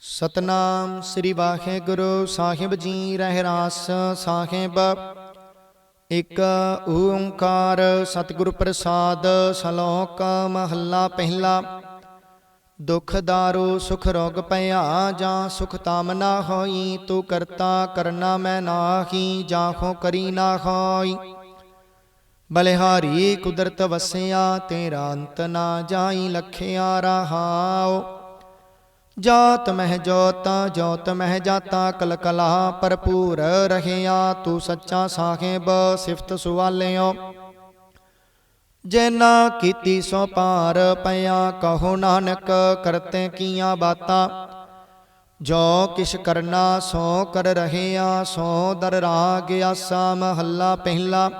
ਸਤਨਾਮ ਸ੍ਰੀ ਵਾਹਿਗੁਰੂ ਸਾਹਿਬ ਜੀ ਰਹਿਰਾਸ ਸਾਹਿਬ। ਇਕ ਓੰਕਾਰ ਸਤਿਗੁਰ ਪ੍ਰਸਾਦ ਸ਼ਲੋਕ ਮਹੱਲਾ ਪਹਿਲਾ। ਦੁਖ ਦਾਰੂ ਸੁਖ ਰੋਗ ਭਇਆ ਜਾਂ ਸੁਖ ਤਾਮ ਨਾ ਹੋਈ, ਤੂੰ ਕਰਤਾ ਕਰਨਾ ਮੈਂ ਨਾਹੀ, ਜਾਹੋ ਕਰੀ ਨਾ ਹੋਈ। ਬਲਿਹਾਰੀ ਕੁਦਰਤ ਵਸਿਆ, ਤੇਰਾ ਅੰਤ ਨਾ ਜਾਈ, ਲਖਿਆ ਰਹਾਉ। ਜਾਤ ਮਹਿ ਜੋਤ ਜੋਤ ਮਹਿ ਜਾਤਾ ਕਲ ਕਲਾ ਭਰਪੂਰ ਰਹਿਆ, ਤੂੰ ਸੱਚਾ ਸਾਹਿਬ ਸਿਫਤ ਸੁਵਾਲਿਓ ਜੈਨਾ ਕੀਤੀ ਸੋ ਪਾਰ ਪਿਆ, ਕਹੋ ਨਾਨਕ ਕਰਤੇ ਕੀਆਂ ਬਾਤਾਂ। ਜੋ ਕਿਛ ਕਰਨਾ ਸੋ ਕਰ ਰਹਿਆ, ਸੋ ਦਰ ਰਾਗ ਆਸਾ ਮਹੱਲਾ ਪਹਿਲਾ।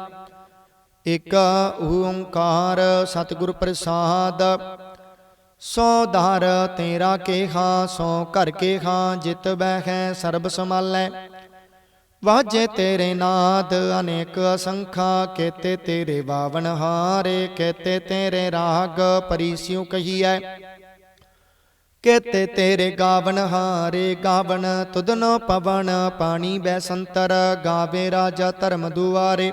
ਇਕ ਓੰਕਾਰ ਸਤਿਗੁਰ ਪ੍ਰਸਾਦ ਸੋ ਧਾਰ ਤੇਰਾ ਕੇਹਾ, ਸੋ ਘਰ ਕੇਹਾ, ਜਿਤ ਬਹਿ ਸਰਬ ਸਮਾਲੈ ਵਾਜੇ ਤੇਰੇ ਨਾਦ ਅਨੇਕ ਅਸੰਖਾ, ਕੇਤੇ ਤੇਰੇ ਬਾਵਨ ਹਾਰੇ, ਕੇਤੇ ਤੇਰੇ ਰਾਗ ਪਰਿਸ਼ਿਉ ਕਹੀਐ। ਕੇਤੇ ਤੇਰੇ ਗਾਵਨ ਹਾਰੇ ਗਾਵਨ ਤੁਧਨੋ ਪਵਨ ਪਾਣੀ ਬੈ ਸੰਤਰ, ਗਾਵੇ ਰਾਜਾ ਧਰਮ ਦੁਆਰੇ।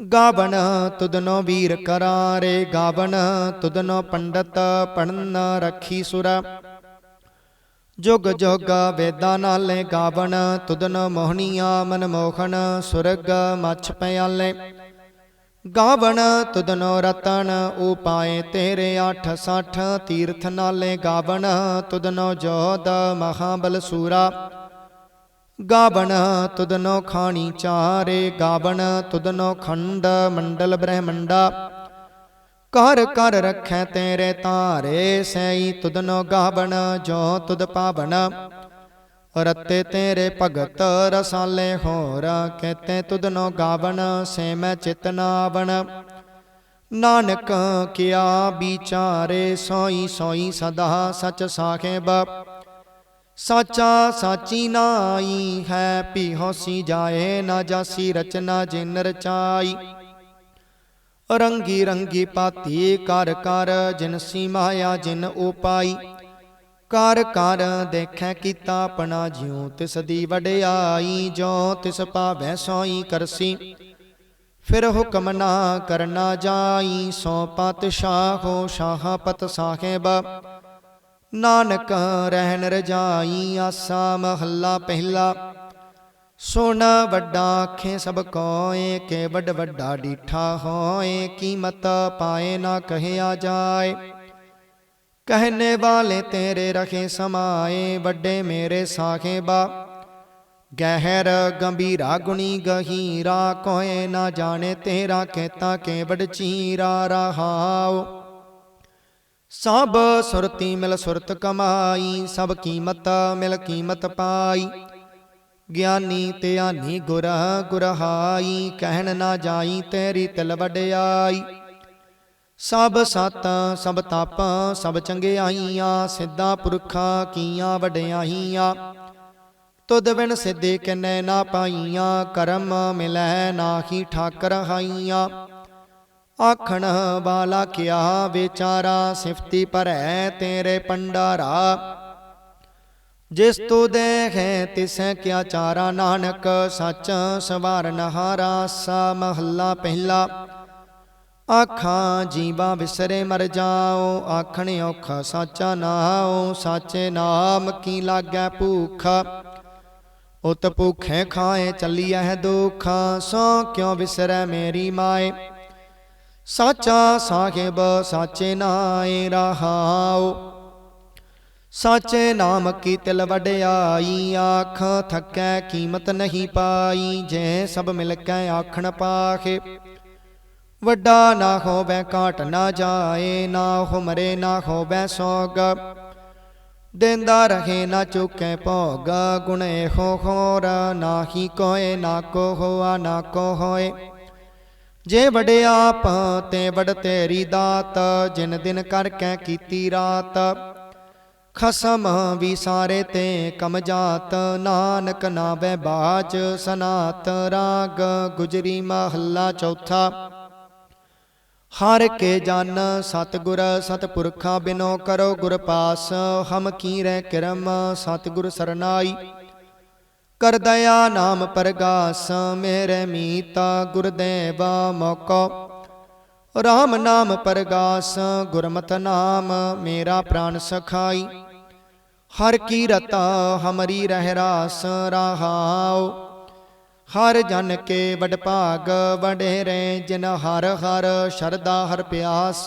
ਗਾਵਨ ਤੁਦਨੋ ਵੀਰ ਕਰਾਰੇ, ਗਾਵਣ ਤੁਧਨੋ ਪੰਡਤ ਪੜਨ ਰੱਖੀ ਸੁਰ। ਜੁਗ ਜੁਗ ਵੇਦਾਂ ਨਾਲੇ ਗਾਵਣ ਤੁਧਨ ਮੋਹਣੀਆਂ ਮਨ ਮੋਹਣ ਸੁਰਗ ਮਛ ਪਿਆਲੇ। ਗਾਵਨ ਤੁਧਨੋ ਰਤਨ ਉਪਾਏ ਤੇਰੇ 860 ਤੀਰਥ ਨਾਲੇ ਗਾਵਨ ਤੁਧਨੋ ਜੋਦ ਮਹਾਬਲ ਸੂਰਾ। ਗਾਵਨ ਤੁਧਨੋ ਖਾਣੀ ਚਾਰੇ ਗਾਵਨ ਤੁਧਨੋ ਖੰਡ, ਮੰਡਲ ਬ੍ਰਹਮੰਡਾ। ਕਰ ਕਰ ਰਖੈ ਤੇਰੇ ਤਾਰੇ ਸਈ ਤੁਧਨੋ ਗਾਵਣ, ਜੋ ਤੁਧ ਪਾਵਨ ਰਤੇ ਤੇਰੇ ਭਗਤ ਰਸਾਲੇ ਹੋਰ, ਕਹਤੇ ਤੁਧਨੋ ਗਾਵਣ, ਸੇ ਮੈਂ ਚਿਤਨਾਵਣ ਨਾਨਕ ਕਿਆ ਵਿਚਾਰੇ, ਸੋਈ ਸੋਈ ਸਦਾ ਸਚ ਸਾਖੇਬ ਸਾਚਾ ਸਾਚੀ ਨਾਈ ਹੈ ਪੀ ਹੋਸੀ ਜਾਏ ਨਾ ਜਾਸੀ, ਰਚਨਾ ਜਿਨ ਰਚਾਈ। ਰੰਗੀ ਰੰਗੀ ਪਾਤੀ ਕਰ ਕਰ ਜਿਨ ਸੀ ਮਾਇਆ ਜਿਨ ਉਪਾਈ। ਕਰ ਕਰ ਦੇਖੈ ਕੀਤਾ ਆਪਣਾ ਜਿਉ, ਤਿਸ ਦੀ ਵਡਿਆਈ ਜੋ ਤਿਸ ਭਾਵੈ ਸੋਈ ਕਰਸੀ। ਫਿਰ ਹੁਕਮ ਨਾ ਕਰਨਾ ਜਾਈ, ਸੋ ਪਤ ਪਾਤਸ਼ਾਹੋ ਸ਼ਾਹਪਤ ਸਾਹਿਬ। ਨਾਨਕ ਰਹਿਣ ਰਜਾਈ ਆਸਾ ਮਹੱਲਾ ਪਹਿਲਾ। ਸੁਣ ਵੱਡਾ ਆਖੇ ਸਭ ਕੋਏ ਕੇ ਵੱਡ ਵੱਡਾ ਡੀਠਾ ਹੋਏ, ਕੀਮਤ ਪਾਏ ਨਾ ਕਹਿਆ ਜਾਏ। ਕਹਿਨੇ ਵਾਲੇ ਤੇਰੇ ਰਖੇ ਸਮਾਏ, ਵੱਡੇ ਮੇਰੇ ਸਾਖੇ ਸਾਖੇਬਾ ਗਹਿਰ ਗੰਭੀਰਾ ਗੁਣੀ ਗਹੀਰਾ, ਕੋਏ ਨਾ ਜਾਣੇ ਤੇਰਾ ਕਹਿਤਾ ਕੇ ਵੱਡ ਚੀਰਾ ਰਹਾਓ ਸਭ ਸੁਰਤੀ ਮਿਲ ਸੁਰਤ ਕਮਾਈ, ਸਭ ਕੀਮਤ ਮਿਲ ਕੀਮਤ ਪਾਈ। ਗਿਆਨੀ ਧਿਆਨੀ ਗੁਰ ਗੁਰਹਾਈ, ਕਹਿਣ ਨਾ ਜਾਈ ਤੇਰੀ ਤਿਲ ਵਡਿਆਈ। ਸਭ ਸਤ, ਸਭ ਤਪ, ਸਭ ਚੰਗਿਆਈਆਂ, ਸਿੱਧਾ ਪੁਰਖਾਂ ਕੀਆਂ ਵਡਿਆਈਆਂ। ਤੁਧ ਬਿਨ ਸਿੱਧੇ ਕਿਨੈ ਨਾ ਪਾਈਆਂ, ਕਰਮ ਮਿਲੈ ਨਾਹੀ ਠਾਕਰ ਹਾਈਆਂ। ਆਖਣ ਵਾਲਾ ਕਿਆ ਵਿਚਾਰਾ ਸਿਫਤੀ ਭਰੈ ਤੇਰੇ ਪੰਡਾਰਾ ਜਿਸ ਤੂ ਦੇਖੈ ਤਿਸੈ ਕਿਆ ਚਾਰਾ, ਨਾਨਕ ਸੱਚ ਸਵਾਰਨ ਹਾਰਾ ਸਾ ਮਹੱਲਾ ਪਹਿਲਾ। ਆਖਾਂ, ਜੀਵਾ ਵਿਸਰੇ ਮਰ ਜਾਓ ਆਖਣ ਔਖਾ ਸਾਚਾ ਨਾਉ, ਸਾਚੇ ਨਾਮ ਕੀ ਲਾਗੈ ਭੂਖ? ਉਤ ਭੁਖੇ ਖਾਏ ਚੱਲੀਐ ਦੁਖ, ਸੋ ਕਿਉ ਵਿਸਰੈ ਮੇਰੀ ਮਾਏ? ਸਾਚਾ ਸਾਹਿਬ ਸਾਚੇ ਨਾਏ ਰਹਾਉ। ਸਾਚੇ ਨਾਮ ਕੀ ਤਿਲ ਵਡਿਆਈ, ਆਖ ਥੱਕੈ ਕੀਮਤ ਨਹੀਂ ਪਾਈ, ਜੇ ਸਭ ਮਿਲ ਕੇ ਆਖਣ ਪਾਖੇ ਵੱਡਾ ਨਾ ਹੋਵੇ ਘਾਟ ਨਾ ਜਾਏ, ਨਾ ਹੋ ਮਰੇ ਨਾ ਹੋਵੇ ਸੋਗ। ਦੇਂਦਾ ਰਹੇ ਨਾ ਚੁੱਕੈ ਭੋਗ, ਗੁਣ ਇਹੋ ਹੋਰ ਨਾਹੀ ਕੋਏ ਨਾ ਕੋ ਹੋਆ ਨਾ ਕੋ ਹੋਏ। ਜੇ ਵਡੇ ਆਪ ਤੇ ਵਡ ਤੇਰੀ ਦਾਤ, ਜਿਨ ਦਿਨ ਕਰ ਕੈ ਕੀਤੀ ਰਾਤ। ਖਸਮ ਵੀ ਸਾਰੇ ਤੇ ਕਮ ਜਾਤ, ਨਾਨਕ ਨਾਵੇ ਬਾਜ ਸਨਾਤ, ਰਾਗ ਗੁਜਰੀ ਮਹੱਲਾ ਚੌਥਾ। ਹਰ ਕੇ ਜਨ ਸਤਗੁਰ ਸਤਪੁਰਖਾ ਬਿਨੋ ਕਰੋ ਗੁਰ ਪਾਸ, ਹਮ ਕੀਰੈ ਕਿਰਮ ਸਤਗੁਰ ਸਰਨਾਈ। ਕਰ ਦਇਆ ਨਾਮ ਪਰਗਾਸ, ਮੇਰੇ ਮੀਤਾ ਗੁਰਦੇਵ ਮੋਕੋ। RAM ਨਾਮ ਪਰਗਾਸ, ਗੁਰਮਤਿ ਨਾਮ ਮੇਰਾ ਪ੍ਰਾਨ ਸਖਾਈ। ਹਰ ਕੀ ਰਤਾ ਹਮਰੀ ਰਹਿ ਰਾਸ ਰਹਾਉ। ਹਰ ਜਨ ਕੇ ਵਡ ਭਾਗ ਵਡੇਰੇ, ਜਿਨ ਹਰ ਹਰ ਸ਼ਰਦਾ ਹਰ ਪਿਆਸ।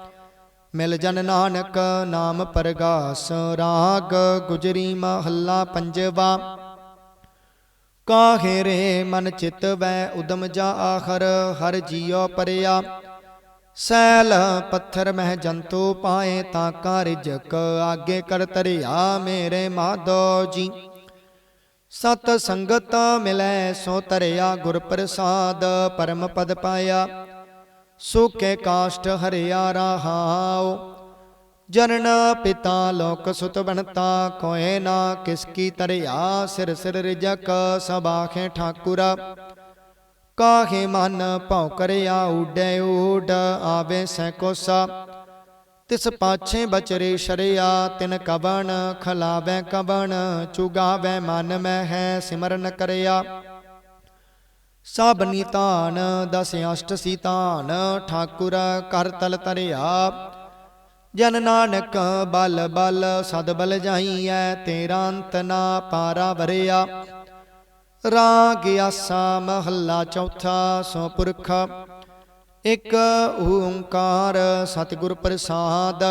ਮਿਲ ਜਨ ਨਾਨਕ ਨਾਮ ਪਰਗਾਸ, ਰਾਗ ਗੁਜਰੀ ਮਹੱਲਾ ਪੰਜਵਾ। ਕਾਹੇ ਰੇ ਮਨ ਚਿਤ ਵੈ ਉਦਮ ਜਾ ਆਖਰ, ਹਰ ਜੀਉ ਪਰਿਆ। ਸੈਲ ਪੱਥਰ ਮਹਿ ਜੰਤੂ ਪਾਏ ਤਾਂ ਕਾ ਰਿਜਕ, ਆਗੇ ਕਰ ਤਰਿਆ ਮੇਰੇ ਮਾਧੋ ਜੀ। ਸਤ ਸੰਗਤ ਮਿਲੈ ਸੋ ਤਰਿਆ, ਗੁਰ ਪ੍ਰਸਾਦ ਪਰਮ ਪਦ ਪਾਇਆ। ਸੁਕੇ ਕਾਸ਼ਟ ਹਰਿਆ ਰਹਾਉ। ਜਨਨ ਪਿਤਾ ਲੋਕ ਸੁਤ ਬਣਤਾ ਕੋਏ ਨਾ ਕਿਸ ਕੀ ਤਰਿਆ, ਸਿਰ ਸਿਰ ਰਿਜਕ ਸਬਾਖੇ ਠਾਕੁਰਾ। ਕਾਹੇ ਮਨ ਭਉ ਕਰਿਆ ਉਡੈ ਊਡ ਆਵੇ ਸੈ ਕੋਸਾ। ਤਿਸ ਪਾਛੇ ਬਚਰੇ ਸ਼ਰਿਆ, ਤਿਨ ਕਵਣ ਖਲਾਵੇ ਕਵਣ, ਚੁਗਾਵੇ ਮਨ ਮੈਂ ਹੈ ਸਿਮਰਨ ਕਰਿਆ। ਸਭ ਨਿਤਾਨ ਦਸ ਅਸ਼ਟ ਸੀਤਾਨ ਠਾਕੁਰ ਕਰ ਤਲ ਤਰਿਆ ਜਨ ਨਾਨਕ ਬਲ ਬਲ, ਸਦ ਬਲ ਜਾਈਐ, ਤੇਰਾ ਅੰਤ ਨਾ ਪਾਰਾ ਵਰਿਆ। ਰਾਗ ਆਸਾ ਮਹੱਲਾ ਚੌਥਾ, ਸੋ ਪੁਰਖ, ਇਕ ਓੰਕਾਰ ਸਤਿਗੁਰ ਪ੍ਰਸਾਦ।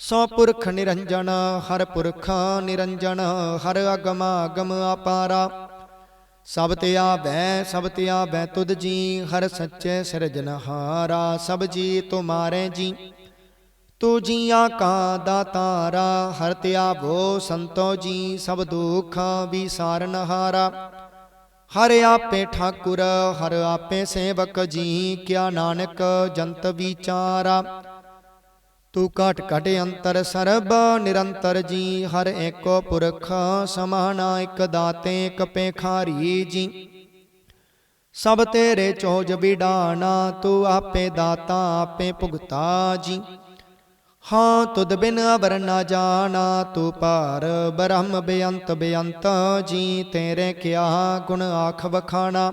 ਸੋ ਪੁਰਖ ਨਿਰੰਜਨ, ਹਰ ਪੁਰਖ ਨਿਰੰਜਨ, ਹਰ ਅਗਮ ਅਗਮ ਅਪਾਰਾ। ਸਭ ਤੇ ਆਵੈ, ਸਭ ਤੇ ਆਵੈ ਤੁਧ ਜੀ, ਹਰ ਸੱਚੇ ਸਿਰਜਨਹਾਰਾ ਸਭ ਜੀ ਤੁਮਾਰੇ ਜੀ। ਤੂ ਜੀਆਂ ਕਾ ਦਾਤਾਰਾ ਹਰ ਤੇ ਆਵੋ ਸੰਤੋ ਜੀ, ਸਭ ਦੁਖ ਵਿਸਾਰਨਹਾਰਾ ਹਰ ਆਪੇ ਠਾਕੁਰ, ਹਰ ਆਪੇ ਸੇਵਕ ਜੀ, ਕਿਆ ਨਾਨਕ ਜੰਤ ਵਿਚਾਰਾ। ਤੂੰ ਘਟ ਘਟ ਅੰਤਰ ਸਰਬ, ਨਿਰੰਤਰ ਜੀ, ਹਰ ਏਕੋ ਪੁਰਖ ਸਮਾਨਾ ਇਕ ਦਾਤੇ, ਇਕ ਪੇਖਾਰੀ ਜੀ। ਸਭ ਤੇਰੇ ਚੋਜ ਵਿਡਾਣਾ, ਤੂੰ ਆਪੇ ਦਾਤਾ, ਆਪੇ ਭੁਗਤਾ ਜੀ। ਹਾਂ, ਤੁਧ ਬਿਨ ਅਵਰ ਨਾ ਜਾਣਾ, ਤੂੰ ਪਾਰ ਬ੍ਰਹਮ ਬੇਅੰਤ ਬੇਅੰਤ ਜੀ। ਤੇਰੇ ਕਿਆ ਗੁਣ ਆਖ ਵਖਾਣਾ?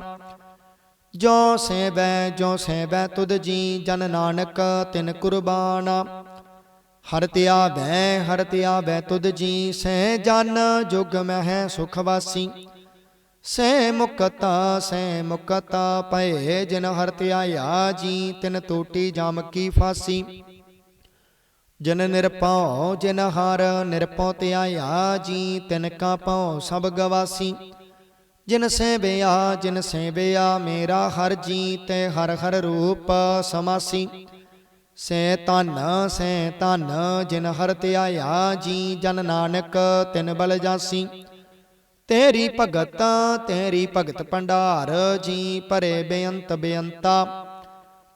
ਜੋ ਸੇਵੈ ਜੋ ਸੇਵੈ ਤੁਧ ਜੀ, ਜਨ ਨਾਨਕ ਤਿਨ ਕੁਰਬਾਨਾ। ਹਰ ਤਿਆ ਵੈ ਹਰ ਤਿਆ ਵੈ ਤੁਧ ਜੀ। ਸੈ ਜਨ ਜੁਗ ਮਹਿ ਸੁਖ ਵਾਸੀ। ਸਹਿ ਮੁਕਤਾ ਸਹਿ ਮੁਕਤਾ ਪਏ ਜਿਨ ਹਰ ਧਿਆਇਆ ਜੀ ਤਿਨ ਟੂਟੀ ਜਮ ਕੀ ਫਾਸੀ। ਜਿਨ ਨਿਰਪਉ ਜਿਨ ਹਰ ਨਿਰਪਉ ਧਿਆਇਆ ਜੀ ਤਿਨ ਕਾ ਪਉ ਸਭ ਗਵਾਸੀ। ਜਿਨ ਸੇਵਿਆ ਜਿਨ ਸੇਵਿਆ ਮੇਰਾ ਹਰ ਜੀ, ਤੇ ਹਰ ਹਰ ਰੂਪ ਸਮਾਸੀ। ਸੇ ਧਨ ਸੇ ਧਨ, ਜਿਨ ਹਰ ਧਿਆਇਆ ਜੀ ਜਨ ਨਾਨਕ, ਤਿਨ ਬਲ ਜਾਸੀ। ਤੇਰੀ ਭਗਤ ਤੇਰੀ ਭਗਤ ਭੰਡਾਰ, ਜੀ ਭਰੇ ਬੇਅੰਤ ਬੇਅੰਤਾ।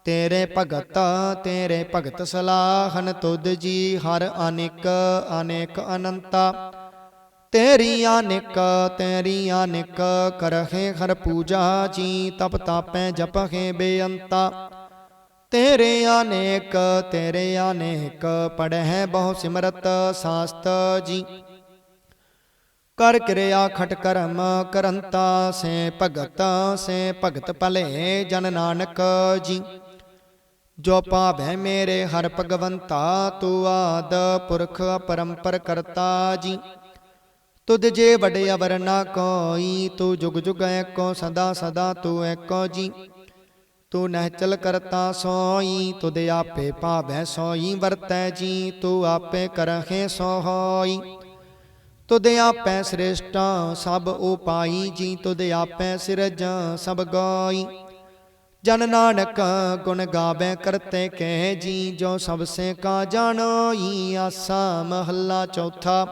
ਤੇਰੇ ਭਗਤ ਤੇਰੇ ਭਗਤ ਸਲਾਹਨ ਤੁਧ ਜੀ ਹਰ ਅਨੇਕ ਅਨੇਕ ਅਨੰਤਾ। ਤੇਰੀ ਅਨੇਕ ਤੇਰੀ ਅਨੇਕ, ਕਰਹਿ ਹਰ ਪੂਜਾ ਜੀ, ਤਪ ਤਾਪੈ ਜਪਹਿ ਬੇਅੰਤਾ। ਤੇਰੇ ਅਨੇਕ ਤੇਰੇ ਅਨੇਕ ਪੜਹਿ ਬਹੁ ਸਿਮਰਤ ਸਾਸਤ ਜੀ। ਕਰ ਕਿਰਿਆ ਖਟ ਕਰਮ ਕਰੰਤਾ, ਸੇ ਭਗਤ ਸੇ ਭਗਤ ਭਲੇ ਜਨ ਨਾਨਕ ਜੀ। ਜੋ ਪਾਵੈ ਮੇਰੇ ਹਰ ਭਗਵੰਤਾ, ਤੂੰ ਆਦ ਪੁਰਖ ਪਰੰਪਰ ਕਰਤਾ ਜੀ। ਤੁਧ ਜੇ ਵਡ ਅਵਰ ਨਾ ਕੋਈ, ਤੂੰ ਜੁਗ ਜੁਗ ਏਕੋ ਸਦਾ ਸਦਾ ਤੂੰ ਏਕੋ ਜੀ। ਤੂੰ ਨਹਿਚਲ ਕਰਤਾ ਸੋਈ, ਤੁਧ ਆਪੇ ਭਾਵੈ ਸੋਈ, ਵਰਤੈ ਜੀ, ਤੂੰ ਆਪੇ ਕਰਹਿ ਸੋ ਹੋਈ ਤੁਧ ਆਪੈ ਸ੍ਰੇਸ਼ਟ, ਸਭ ਉਪਾਈ ਜੀ, ਤੁਧ ਆਪੈ ਸਿਰਜ, ਸਭ ਗਾਈ। ਜਨ ਨਾਨਕ ਗੁਣ ਗਾਵੇ ਕਰਤੇ ਕਹਿ ਜੀ, ਜੋ ਸਭ ਸੇ ਕਾ ਜਾਣੋਈ, ਆਸਾ ਮਹੱਲਾ ਚੌਥਾ।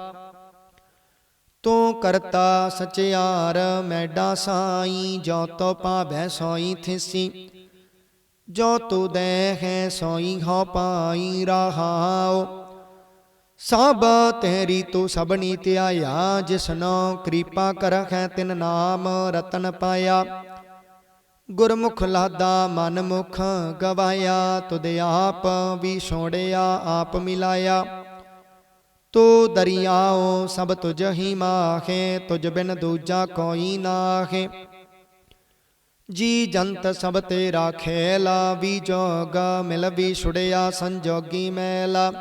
ਤੂੰ ਕਰਤਾ ਸਚਿਆਰ, ਮੈਡਾ ਸਾਈ, ਜੋ ਤੋ ਪਾਵੈ ਸੋਈ ਥਿਸੀ। ਜੋ ਤੂ ਦੇ ਸੋਈ ਹੋ ਪਾਈ ਰਹਾਉ। ਸਭ ਤੇਰੀ ਤੂੰ ਸਭਨੀ ਧਿਆਇਆ, ਜਿਸਨੋ ਕਿਰਪਾ ਕਰਖੈ ਤਿਨ ਨਾਮ ਰਤਨ ਪਾਇਆ। ਗੁਰਮੁਖ ਲਾਦਾ ਮਨ ਮੁਖ ਗਵਾਇਆ, ਤੁਧ ਆਪ ਵੀ ਛੋੜਿਆ, ਆਪ ਮਿਲਾਇਆ। ਤੂੰ ਦਰਿਆਓ ਸਭ ਤੁਝ ਹੀ ਮਾਖੇ ਤੁਝ ਬਿਨ ਦੂਜਾ ਕੋਈ ਨਾਖੇ ਜੀ ਜੰਤ ਸਭ ਤੇਰਾ ਖੇਲਾ, ਵੀ ਜੋਗ ਮਿਲ, ਵੀ ਛੁੜਿਆ ਸੰਜੋਗੀ ਮੈਲਾ।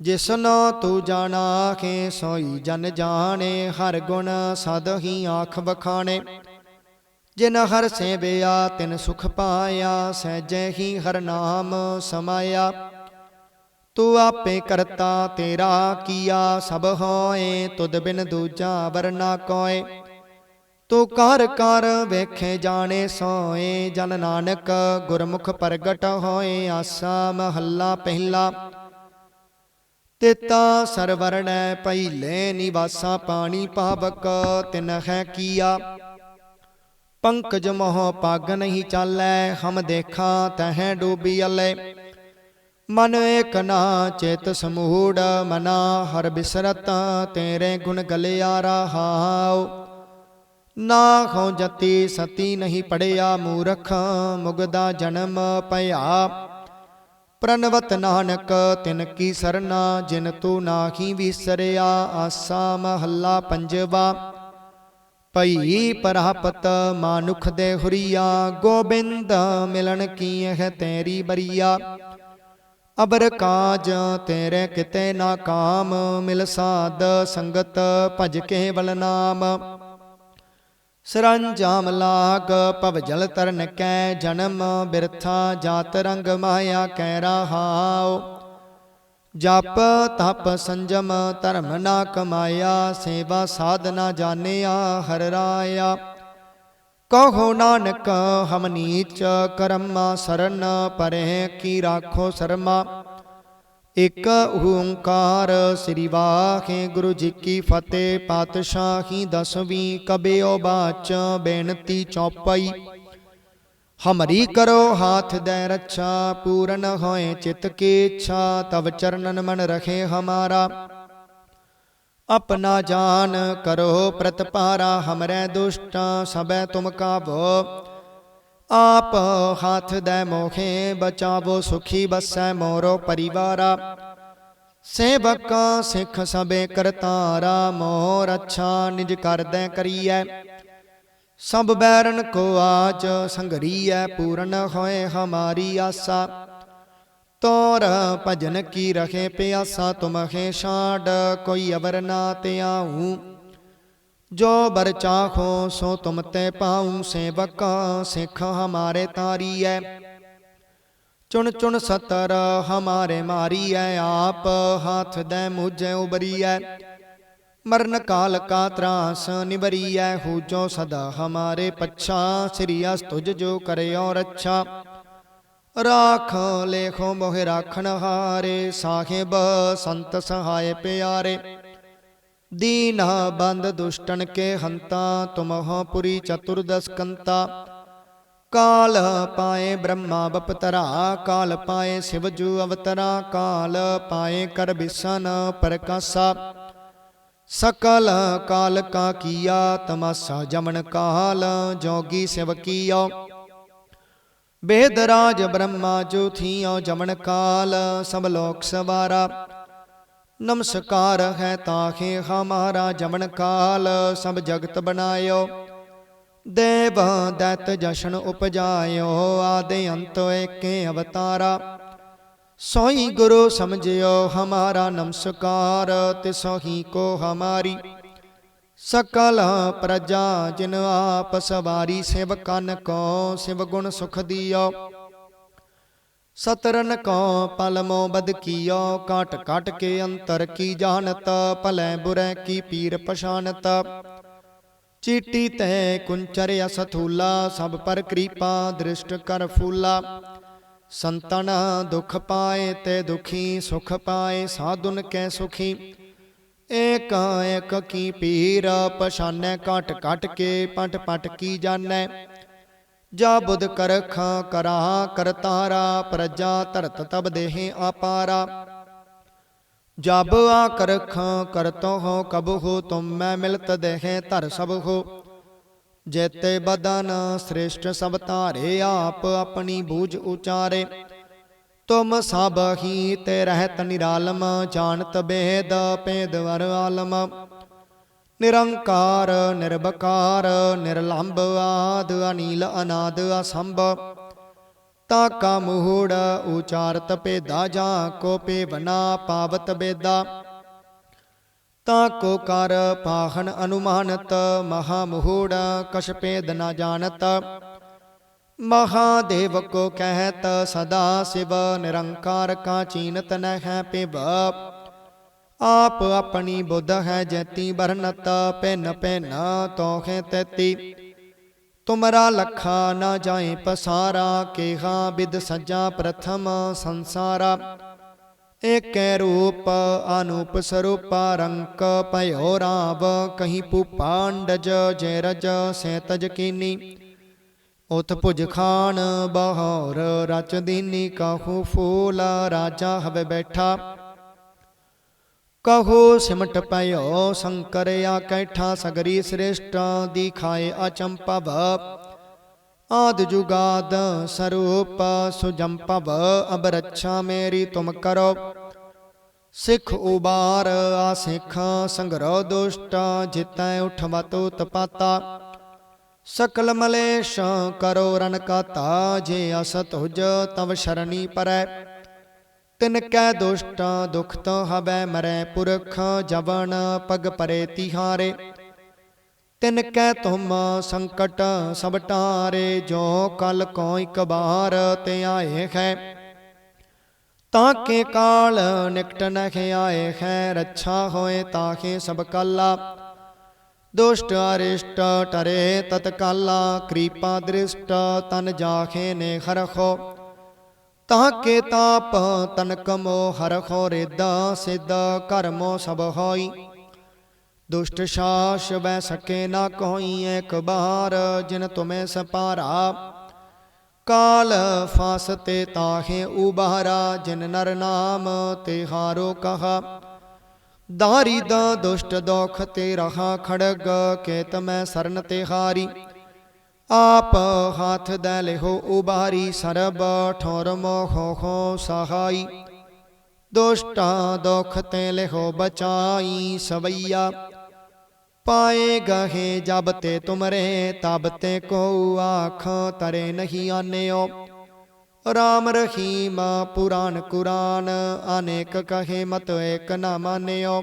ਜਿਸਨੋ ਤੂੰ ਜਾਣਾ ਕੇ ਸੋਈ ਜਨ ਜਾਣੇ, ਹਰ ਗੁਣ ਸਦ ਹੀ ਆਖ ਬਖਾਣੇ ਜਿਨ ਹਰ ਸੇਵਿਆ, ਤਿਨ ਸੁਖ ਪਾਇਆ, ਸਹਿਜੇ ਹੀ ਹਰ ਨਾਮ ਸਮਾਇਆ। ਤੂੰ ਆਪੇ ਕਰਤਾ ਤੇਰਾ ਕੀਆ, ਸਭ ਹੋਏ, ਤੁਧ ਬਿਨ ਦੂਜਾ ਵਰਨਾ ਕੋਏ। ਤੂੰ ਕਰ ਕਰ ਵੇਖੇ ਜਾਣੇ ਸੋਏ, ਜਨ ਨਾਨਕ ਗੁਰਮੁਖ ਪ੍ਰਗਟ ਹੋਏ, ਆਸਾ ਮਹੱਲਾ ਪਹਿਲਾ। ਤਿਤਾ ਸਰਵਰਣੈ ਪਹਿਲੇ ਨਿਵਾਸਾ ਪਾਣੀ ਪਾਵਕ ਤਿਨ ਹੈ ਕੀਆ। ਪੰਕਜ ਮੋਹ ਪੱਗ ਨਹੀਂ ਚਾਲੈ, ਹਮ ਦੇਖਾਂ ਤਹਿ ਡੂਬੀ ਅਲੇ। ਮਨ ਏਕ ਨਾ ਚੇਤ ਸਮੂੜ, ਮਨਾ ਹਰ ਬਿਸਰਤ, ਤੇਰੇ ਗੁਣ ਗਲਿਆ ਰਹਾਉ ਨਾ ਖੋ ਜਤੀ ਸਤੀ ਨਹੀਂ ਪੜਿਆ ਮੂਰਖ ਮੁਗਦਾ ਜਨਮ ਭਇਆ। ਪ੍ਰਨਵਤ ਨਾਨਕ, ਤਿਨ ਕੀ ਸਰਨਾ, ਜਿਨ ਤੂੰ ਨਾਹੀ ਵਿਸਰਿਆ, ਆਸਾ ਮਹੱਲਾ ਪੰਜਵਾ। ਭਈ ਪ੍ਰਾਪਤ ਮਾਨੁਖ ਦੇ ਹੁਰੀਆ, ਗੋਬਿੰਦ ਮਿਲਣ ਕੀ ਹੈ ਤੇਰੀ ਬਰੀਆ। ਅਬਰ ਕਾਜ ਤੇਰੇ ਕਿਤੇ ਨਾ ਕਾਮ, ਮਿਲ ਸਾਧ ਸੰਗਤ ਭਜ ਕੇ ਬਲ ਨਾਮ। ਸਰੰਜਾਮ ਲਾਗ ਭਵ ਜਲ ਤਰਨ ਕੈ ਜਨਮ ਬਿਰਥਾ ਜਾਤ ਰੰਗ ਮਾਇਆ ਕੈ ਰਹਾਉ। ਜਪ ਤਪ ਸੰਜਮ ਧਰਮ ਨਾ ਕਮਾਇਆ, ਸੇਵਾ ਸਾਧਨਾ ਜਾਣਿਆ ਹਰ ਰਾਇਆ। ਕਹੋ ਨਾਨਕ ਹਮ ਨੀਚ ਕਰਮਾ, ਸਰਨ ਪਰੇ ਕੀ ਰਾਖੋ ਸਰਮਾ। ਇਕ ਓੰਕਾਰ ਸ੍ਰੀ ਵਾਖੇ ਗੁਰੂ ਜੀ ਕੀ ਫਤਿਹ, ਪਾਤਸ਼ਾਹੀ ਦਸਵੀਂ ਕਬਿਓ ਬਾਚ ਬੇਨਤੀ ਚੌਪਈ। ਹਮਰੀ ਕਰੋ ਹਾਥ ਦੇ ਰੱਛਾ, ਪੂਰਨ ਹੋਏ ਚਿਤ ਕੀ ਇੱਛਾ, ਤਵ ਚਰਨਨ ਮਨ ਰਖੇ ਹਮਾਰਾ। ਆਪਣਾ ਜਾਨ ਕਰੋ ਪ੍ਰਤਪਾਰਾ, ਹਮਰੇ ਦੁਸ਼ਟ ਸਬੈ ਤੁਮ ਕਾਵੋ। ਆਪ ਹੱਥ ਦੇ ਮੋਖੇ ਬਚਾਵੋ ਸੁਖੀ ਬਸੈ ਮੋਰੋ ਪਰਿਵਾਰਾ। ਸੇਵਕ ਸਿੱਖ ਸਭੇ ਕਰਤਾਰਾ, ਮੋਰ ਅੱਛਾ ਨਿਜ ਕਰਦੈ ਕਰੀਐ। ਸਭ ਬੈਰਨ ਕੋ ਆਜ ਸੰਗਰੀਐ ਪੂਰਨ ਹੋਏ ਹਮਾਰੀ ਆਸਾ। ਤੋਰ ਭਜਨ ਕੀ ਰਖੇ ਪਿਆਸਾ, ਤੁਮਹੇ ਛਾੜ ਕੋਈ ਅਵਰ ਨਾ ਤਿਆਹੂ ਜੋ ਬਰ ਚਾਖੋ ਸੋ ਤੁਮ ਤੇ ਪਾਉ ਸੇਵਕ, ਸਿੱਖ ਹਮਾਰੇ ਤਾਰੀਐ। ਚੁਣ ਚੁਣ ਸਤਰ ਹਮਾਰੇ ਮਾਰੀ ਐ ਆਪ ਹੱਥ ਦੇ ਮੁਝੇ ਉਬਰੀਐ। ਮਰਨ ਕਾਲ ਕਾ ਤਰਾਸ ਨਿਵਰੀਐ ਹੂ ਜੋ ਸਦਾ ਹਮਾਰੇ ਪੱਛਾ, ਸ੍ਰੀ ਅਸ ਤੁਜ ਜੋ ਕਰਿਓ ਰੱਛਾ। ਰਾਖ ਲੇਖੋ ਮੋਹਿ ਰਾਖਣ ਹਾਰੇ, ਸਾਹਿਬ ਸੰਤ ਸਹਾਇ ਪਿਆਰੇ। ਦੀਨ ਬੰਦ ਦੁਸ਼ਟਨ ਕੇ ਹੰਤਾ ਤੁਮਹੁ ਪੁਰੀ ਚਤੁਰਦਸ ਕੰਤਾ ਕਾਲ ਪਾਏ ਬ੍ਰਹਮਾ ਬਪਤਰਾ ਕਾਲ ਪਾਏ ਸਿਵਜੂ ਅਵਤਰਾ ਕਾਲ ਪਾਏ ਕਰ ਬਿਸਨ ਪ੍ਰਕਾਸ਼ਾ ਸਕਲ ਕਾਲ ਕਾ ਕੀਆ ਤਮਾਸਾ ਜਮਨ ਕਾਲ ਜੋਗੀ ਸਿਵ ਕੀਓ ਬੇਦ ਰਾਜ ਬ੍ਰਹਮਾ ਜੋ ਥੀਓ ਜਮਨ ਕਾਲ ਸਭ ਲੋਕ ਸਵਾਰਾ ਨਮਸਕਾਰ ਹੈ ਤਾਖੇ ਹਮਾਰਾ ਜਮਨ ਕਾਲ, ਸਭ ਜਗਤ ਬਣਾਇਓ। ਦੇਵ ਦੈਤ ਜਸ਼ਨ ਉਪਜਾਇਓ, ਆਦੇ ਅੰਤ ਏਕੇ ਅਵਤਾਰਾ। ਸੋਈ ਗੁਰੂ ਸਮਝਿਓ ਹਮਾਰਾ ਨਮਸਕਾਰ, ਤਿਸੋ ਹੀ ਕੋ ਹਮਾਰੀ। ਸਕਲ ਪ੍ਰਜਾ ਜਿਨ ਆਪ ਸਵਾਰੀ, ਸਿਵ ਕਨ ਕੋ ਸਿਵ ਗੁਣ ਸੁਖ ਦਿਓ। ਸਤਰਨ ਕੋ ਪਲਮੋ ਬਦ ਕੀਓ, ਕਾਟ ਕਾਟ ਕੇ ਅੰਤਰ ਕੀ ਜਾਣਤ, ਭਲੇ ਬੁਰੇ ਕੀ ਪੀਰ ਪਛਾਨਤ। ਚੀਟੀ ਤੈ ਕੁੰਚਰ ਅਸਥੂਲਾ, ਸਭ ਪਰ ਕਿਰਪਾ ਦ੍ਰਿਸ਼ਟ ਕਰ ਫੂਲਾ। ਸੰਤਨ ਦੁਖ ਪਾਏ ਤੇ ਦੁਖੀ, ਸੁਖ ਪਾਏ ਸਾਧੁਨ ਕੈ ਸੁਖੀ। ਏਕ ਏਕ ਕੀ ਪੀਰ, ਪਛਾਨੈ ਘਟ ਘਟ ਕੇ, ਪਟ ਪਟ ਕੀ ਜਾਣੈ। ਜਾ ਬੁਧ ਕਰਖ ਕਰਾ, ਕਰਤਾਰਾ, ਪ੍ਰਜਾ ਧਰਤ ਤਬ ਦੇਹ ਆਪਾਰਾ। ਜਬ ਆ ਕਰਖ ਕਰਤੋ ਹੋ ਕਬ ਹੋ ਤੁਮ ਮੈਂ ਮਿਲਤ ਦੇਹ ਧਰ ਸਭ ਹੋ ਜੇਤੇ ਬਦਨ ਸ੍ਰੇਸ਼ਟ ਸਭ ਧਾਰੇ, ਆਪ ਆਪਣੀ ਬੂਝ ਉਚਾਰੇ। ਤੁਮ ਸਭ ਹੀ ਤੇ ਰਹਿਤ ਨਿਰਾਲਮ, ਜਾਣਤ ਬੇਦ ਪੇਦ ਵਰ ਆਲਮ। ਨਿਰੰਕਾਰ ਨਿਰਭਕਾਰ ਨਿਰਲੰਭ ਆਦ, ਅਨੀਲ ਅਨਾਦ ਅਸੰਭ। ਤਾ ਕਾ ਮੂੜ ਉਚਾਰਤ ਭੇਦਾ ਜਾਂ ਕੋ ਪੇਵਨਾ ਪਾਵਤ ਬੇਦਾ। ਤਾ ਕੋ ਕਰ ਪਾਹਨ ਅਨੁਮਾਨਤ, ਮਹਾ ਮੂੜ ਕਛ ਭੇਦ ਨ ਜਾਣਤ। ਮਹਾਦੇਵ ਕੋ ਕਹਿਤ, ਸਦਾ ਸਿਵ ਨਿਰੰਕਾਰ ਕਾ ਚੀਨਤ ਨ ਹੈ ਪਿਬ ਆਪ ਆਪਣੀ ਬੁੱਧ ਹੈ ਜੈਤੀ ਬਰਨਤ ਪੈਨ ਪੈਨ ਤੋਖੇ ਤੈਤੀ। ਤੁਮਰਾ ਲਖਾ ਨਾ ਜਾਏ ਪਸਾਰਾ, ਕੇਹਾ ਬਿਦ ਸੱਜਾ ਪ੍ਰਥਮ ਸੰਸਾਰਾ। ਏਕੈ ਰੂਪ ਅਨੂਪ ਸਰੂਪ, ਰੰਕ ਭਇਓ ਰਾਵ, ਕਹੀਂ ਪੂਪਾਂਡਜ ਜੈ ਰਜ ਸੇ ਤਜ ਕੀਨੀ। ਉਤ ਭੁਜ ਖਾਨ ਬਹੌਰ ਰਚ ਦੀਨੀ, ਕਾਹੂ ਫੂਲ ਰਾਜਾ ਹਵੇ ਬੈਠਾ। ਕਹੋ ਸਿਮਟ ਪਇਓ ਸ਼ੰਕਰ ਆ ਕੈਠਾ ਸਗਰੀ ਸ੍ਰੇਸ਼ਟ ਦਿਖਾਏ ਅਚੰਪਵ ਆਦ ਜੁਗਾਦ ਸਰੂਪ ਸੁਜੰਪਵ ਅਬ ਰੱਛਾ ਮੇਰੀ ਤੁਮ ਕਰੋ। ਸਿੱਖ ਉਬਾਰ ਆ ਸਿੱਖ ਸੰਗਰੋ ਦੁਸ਼ਟ, ਜਿਤੈ ਉਠਵਤ ਉਤਪਾਤਾ। ਸਕਲ ਮਲੇਸ਼ ਕਰੋ ਰਨ ਕਾਤਾ, ਜੇ ਅਸਤ ਹੁਜ ਤਵ ਸ਼ਰਣੀ ਪਰੈ। ਤਿਨ ਕੈ ਦੁਸ਼ਟ ਦੁਖ ਤੋ ਹਬੈ ਮਰੈ ਪੁਰਖ ਜਵਨ ਪਗ ਪਰੇ ਤਿਹਾਰੇ। ਤਿਨ ਕੈ ਤੁਮ ਸੰਕਟ ਸਭ ਟਾਰੇ, ਜੋ ਕਲ ਕੋ ਇਕ ਬਾਰ ਤੇ ਆਏ ਹੈ। ਤਾਂ ਕੇ ਕਾਲ ਨਿਕਟ ਨਹਿ ਆਏ ਹੈ, ਰੱਛਾ ਹੋਏ ਤਾਹੇ ਸਭ ਕਾਲਾ। ਦੁਸ਼ਟ ਅਰਿਸ਼ਟ ਟਰੇ ਤਤਕਾਲਾ, ਕਿਰਪਾ ਦ੍ਰਿਸ਼ਟ ਤਨ ਜਾਖੇ ਨੇ ਖਰਖੋ ਤਾਂ ਕੇ ਤਾਪ ਤਨਕ ਮੋ ਹਰ ਖੋ ਰੇਦਾ ਸਿੱਧ ਕਰਮੋ ਸਭ ਹੋਈ। ਦੁਸ਼ਟ ਸ਼ਾਸ ਬੈ ਸਕੇ ਨਾ ਕੋਈ ਏਕ ਬਾਰ, ਜਿਨ ਤੁਮੇ ਸਪਾਰਾ। ਕਾਲ ਫਾਸਤੇ ਤਾਹੇ ਉਬਾਰਾ, ਜਿਨ ਨਰ ਨਾਮ ਤੇ ਹਾਰੋ ਕਹਾ। ਦਾਰੀ ਦਾ ਦੁਸ਼ਟ ਦੋਖ ਤੇ ਰਹਾ ਖੜਗ, ਕੇਤ ਮੈਂ ਸਰਨ ਤੇ ਹਾਰੀ। ਆਪ ਹਾਥ ਦੇ ਲਿਹੋ ਉਬਾਰੀ, ਸਰਬ ਠੋਰ ਮੋਖੋ ਖੋ ਸਹਾਈ। ਦੁਸ਼ਟਾ ਦੁਖ ਤੇ ਲਿਹੋ ਬਚਾਈ ਸਵਈਆ। ਪਾਏ ਗਹੇ ਜਬ ਤੇ ਤੁਮਰੇ, ਤਬ ਤੇ ਕੋ ਆਖ ਤਰੇ ਨਹੀਂ ਆਨਿਓ। ਰਾਮ ਰਹੀਮ ਪੁਰਾਨ ਕੁਰਾਨ, ਅਨੇਕ ਕਹੇ ਮਤ ਏਕ ਨ ਮਾਨਿਓ।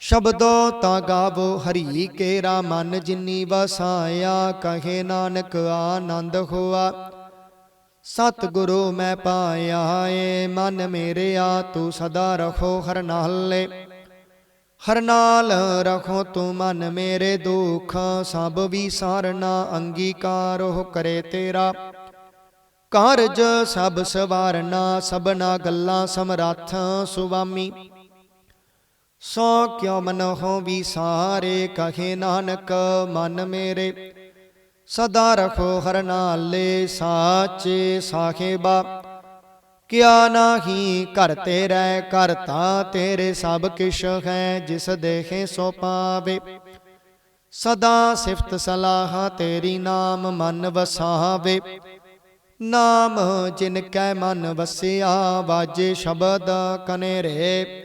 ਸ਼ਬਦੋ ਤਾਂ ਗਾਵੋ, ਹਰੀ ਕੇਰਾ ਮਨ ਜਿਨੀ ਵਸਾਇਆ, ਕਹੇ ਨਾਨਕ ਆਨੰਦ ਹੋਆ। ਸਤ ਗੁਰੂ ਮੈਂ ਪਾਇਆ ਏ, ਮਨ ਮੇਰਿਆ, ਤੂੰ ਸਦਾ ਰਖੋ ਹਰ ਨਾਲੇ। ਹਰ ਨਾਲ ਰਖੋ ਤੂੰ ਮਨ ਮੇਰੇ ਦੁਖ, ਸਭ ਵੀ ਸਾਰਨਾ ਅੰਗੀਕਾਰੋ ਕਰੇ ਤੇਰਾ। ਕਾਰਜ ਸਭ ਸਵਾਰਨਾ, ਸਭਨਾ ਗੱਲਾਂ ਸਮਰੱਥ ਸੁਆਮੀ। ਸੋ ਕਿਉ ਮਨ ਹੋ ਵਿਸਾਰੇ ਕਹੇ ਨਾਨਕ, ਮਨ ਮੇਰੇ। ਸਦਾ ਰਖੋ ਹਰ ਨਾਲੇ ਸਾਚੇ ਸਾਹਿਬਾ। ਕਿਆ ਨਾਹੀ ਘਰ ਤੇਰੇ ਕਰਤਾ ਤੇਰੇ ਸਭ ਕਿਛ ਹੈ, ਜਿਸ ਦੇਖੇ ਸੋ ਪਾਵੇ। ਸਦਾ ਸਿਫਤ ਸਲਾਹ ਤੇਰੀ ਨਾਮ ਮਨ ਵਸਾਵੇ। ਨਾਮ ਜਿਨ ਕੈ ਮਨ ਵਸਿਆ, ਵਾਜੇ ਸ਼ਬਦ ਕਨੇਰੇ।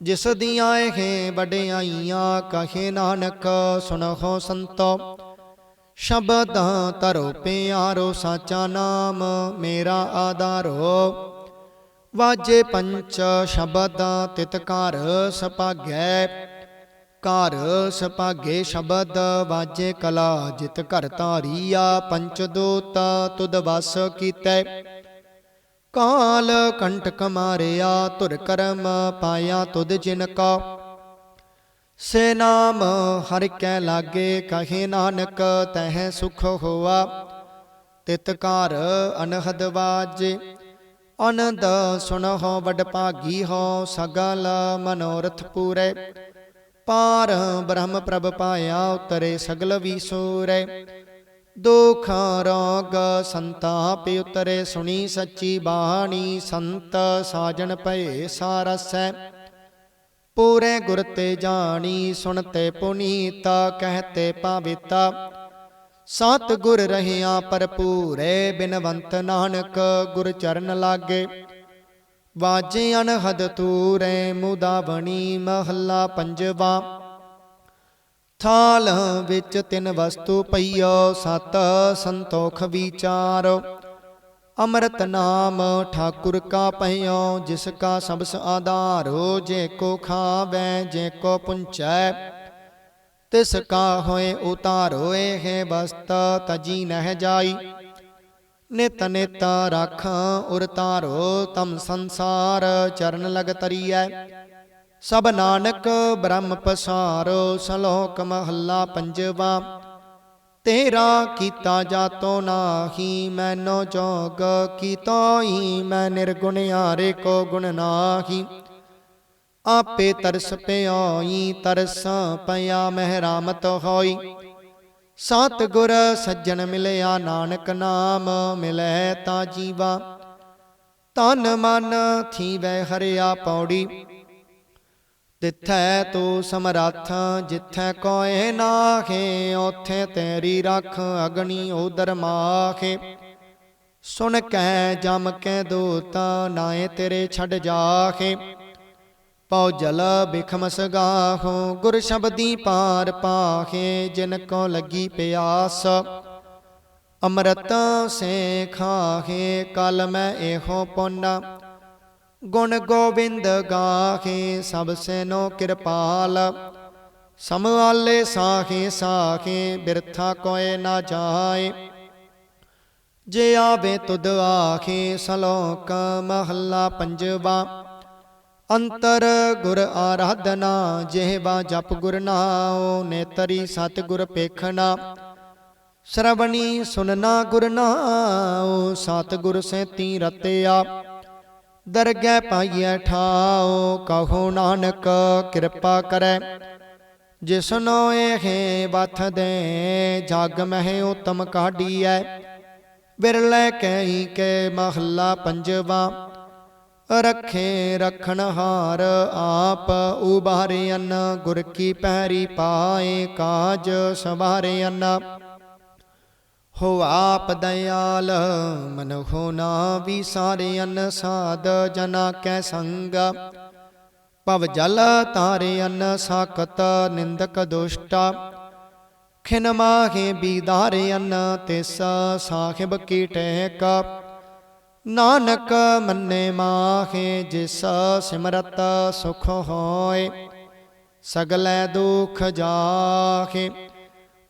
ਜਿਸ ਦੀਆਂ ਇਹ ਵਡਿਆਈਆਂ ਕਹੇ ਨਾਨਕ ਸੁਨਹੁ ਸੰਤੋ। ਸ਼ਬਦਾਂ ਧਰੋ ਪਿਆਰੋ, ਸਾਚਾ ਨਾਮ ਮੇਰਾ ਆਧਾਰੋ। ਵਾਜੇ ਪੰਚ ਸ਼ਬਦ ਤਿਤ ਘਰ ਸਪਾਗੈ ਘਰ ਸਪਾਗੇ ਸ਼ਬਦ ਵਾਜੇ ਕਲਾ, ਜਿਤ ਘਰ ਧਾਰੀਆ, ਪੰਚ ਦੂਤ ਤੁਧ ਵਸ ਕੀਤੈ। ਕਾਲ ਕੰਟਕ ਮਾਰਿਆ ਤੁਰ ਕਰਮ ਪਾਇਆ ਤੁਧ ਜਿਨ ਕਾ। ਸੇ ਨਾਮ ਹਰ ਕੈ ਲਾਗੇ, ਕਹੇ ਨਾਨਕ ਤਹਿ ਸੁਖ ਹੋਆ। ਤਿਤ ਘਰ ਅਨਹਦ ਵਾਜੇ, ਆਨੰਦ ਸੁਨਹੁ ਵਡ ਭਾਗੀ ਹੋ ਸਗਲ ਮਨੋਰਥ ਪੂਰੇ। ਪਾਰ ਬ੍ਰਹਮ ਪ੍ਰਭ ਪਾਇਆ, ਉਤਰੇ ਸਗਲ ਵੀ ਵੀਸੂਰੇ ਦੁਖਾਂ ਰੋਗ ਸੰਤਾਪ ਉਤਰੇ, ਸੁਣੀ ਸੱਚੀ ਬਾਣੀ ਸੰਤ ਸਾਜਣ ਭਏ ਸਾਰਸੈ। ਪੂਰੇ ਗੁਰ ਤੇ ਜਾਣੀ ਸੁਣਤੇ ਪੁਨੀਤ ਕਹਤੇ ਪਾਵਿਤਾ ਸਤ ਗੁਰ ਰਹਿਆ ਭਰਪੂਰੇ, ਬਿਨਵੰਤ ਨਾਨਕ ਗੁਰ ਚਰਨ ਲਾਗੇ। ਵਾਜੇ ਅਨਹਦ ਤੂਰੇ ਮੁਦਾਵਣੀ ਮਹੱਲਾ ਪੰਜਵਾ। ਥਾਲ ਵਿੱਚ ਤਿੰਨ ਵਸਤੂ ਪਈਓ, ਸਤ ਸੰਤੋਖ ਵਿਚਾਰ। ਅੰਮ੍ਰਿਤ ਨਾਮ ਠਾਕੁਰ ਕਾ ਪਈਓ, ਜਿਸ ਕਾ ਸਬਸ ਆਧਾਰੋ, ਜੇ ਕੋ ਖਾਵੈ, ਜੇ ਕੋ ਪੁੰਚੈ। ਤਿਸ ਕਾ ਹੋਏ ਉਤਾਰੋ, ਇਹ ਵਸਤ ਤਜੀ ਨਹਿ ਜਾਈ। ਨਿਤ ਨਿਤ ਰਾਖਾਂ ਉਰ ਤਾਰੋ, ਤਮ ਸੰਸਾਰ ਚਰਨ ਲਗ ਤਰੀਐ। ਸਭ ਨਾਨਕ ਬ੍ਰਹਮ ਪਸਾਰੋ, ਸਲੋਕ ਮਹੱਲਾ ਪੰਜਵਾ। ਤੇਰਾ ਕੀਤਾ ਜਾਤੋ ਨਾਹੀ, ਮੈਨੋ ਜੋਗ ਕੀਤੋ ਹੀ ਮੈਂ ਨਿਰਗੁਣ ਹਾਰੇ ਕੋ ਗੁਣ ਨਾਹੀ। ਆਪੇ ਤਰਸ ਪਿਓਈ ਤਰਸ ਪਿਆ ਮਹਿਰਾਮਤ ਹੋਈ। ਸਤ ਗੁਰ ਸੱਜਣ ਮਿਲਿਆ, ਨਾਨਕ ਨਾਮ ਮਿਲੈ ਤਾਂ ਜੀਵਾ। ਤਨ ਮਨ ਥੀਵੈ ਹਰਿਆ ਪੌੜੀ। ਤਿੱਥੈ ਤੂੰ ਸਮਰੱਥ, ਜਿੱਥੈ ਕੋਏ ਨਾਖੇ ਉਥੇ ਤੇਰੀ ਰੱਖ ਅਗਣੀ ਉਦਰ ਮਾਖੇ ਸੁਣ ਕੈ ਜਮ ਕੈ ਦੂਤ ਨਾਏ ਤੇਰੇ ਛੱਡ ਜਾਖੇ ਪਉ ਜਲ ਬਿਖਮ ਸਗਾਹੋ, ਗੁਰ ਸ਼ਬਦੀ ਪਾਰ ਪਾਖੇ ਜਿਨ ਕੋ ਲੱਗੀ ਪਿਆਸ। ਅੰਮ੍ਰਿਤ ਸੇ ਖਾਹੇ ਕਲ ਮੈਂ ਇਹੋ ਪੁੰਨਾ ਗੁਣ ਗੋਬਿੰਦ ਗਾਖੇ ਸਭ ਸੈਨੋ ਕਿਰਪਾਲ। ਸਮ ਸਮਵਾਲੇ ਸਾਖੇ ਸਾਖੇ ਬਿਰਥਾ ਕੋਏ ਨਾ ਜਾਏ। ਜੇ ਆਵੇ ਤੁਧ ਆਖੇ, ਸਲੋਕ ਮਹੱਲਾ ਪੰਜਵਾ। ਅੰਤਰ ਗੁਰ ਆਰਾਧਨਾ, ਜਿਹਵਾ ਜਪ ਗੁਰ ਨਾਉ, ਨੇਤਰੀ ਸਤ ਗੁਰ ਪੇਖਣਾ। ਸ਼ਰਵਣੀ ਸੁਨਨਾ ਗੁਰ ਨਾਉ ਸਤ ਗੁਰ ਸੇਤੀ ਰਤਿਆ। ਦਰਗਹਿ ਪਾਈਐ ਠਾਉ, ਕਹੋ ਨਾਨਕ ਕਿਰਪਾ ਕਰੈ। ਜਿਸਨੋ ਇਹ ਬਥ ਦੇ, ਜਗ ਮਹਿ ਉਤਮ ਕਾਢੀਐ। ਬਿਰਲੇ ਕਹੀ ਕੇ ਮਹੱਲਾ ਪੰਜਵਾ, ਰਖੇ ਰਖਣ ਹਾਰ ਆਪ ਉਬਾਰੇ ਅੰਨ ਗੁਰ ਕੀ ਪੈਰੀ ਪਾਏ ਕਾਜ ਸਵਾਰੇ ਅੰਨ ਹੋ ਆਪ ਦਇਆਲ, ਮਨ ਨਾ ਵਿਸਾਰੇ ਅਨ ਸਾਧ, ਜਨਾ ਕੈ ਸੰਗ। ਭਵ ਜਲ ਤਾਰੇ ਅਨ ਸਾਕਤ ਨਿੰਦਕ ਦੁਸ਼ਟਾ। ਖਿਨ ਮਾਹੇ ਬੀਦਾਰੇ ਅਨ ਤਿਸ ਸਾਹਿਬ ਕੀ ਟਹਿਕ। ਨਾਨਕ ਮੰਨੇ ਮਾਹੇ, ਜਿਸ ਸਿਮਰਤ ਸੁਖ ਹੋਏ। ਸਗਲੇ ਦੁਖ ਜਾਹੇ।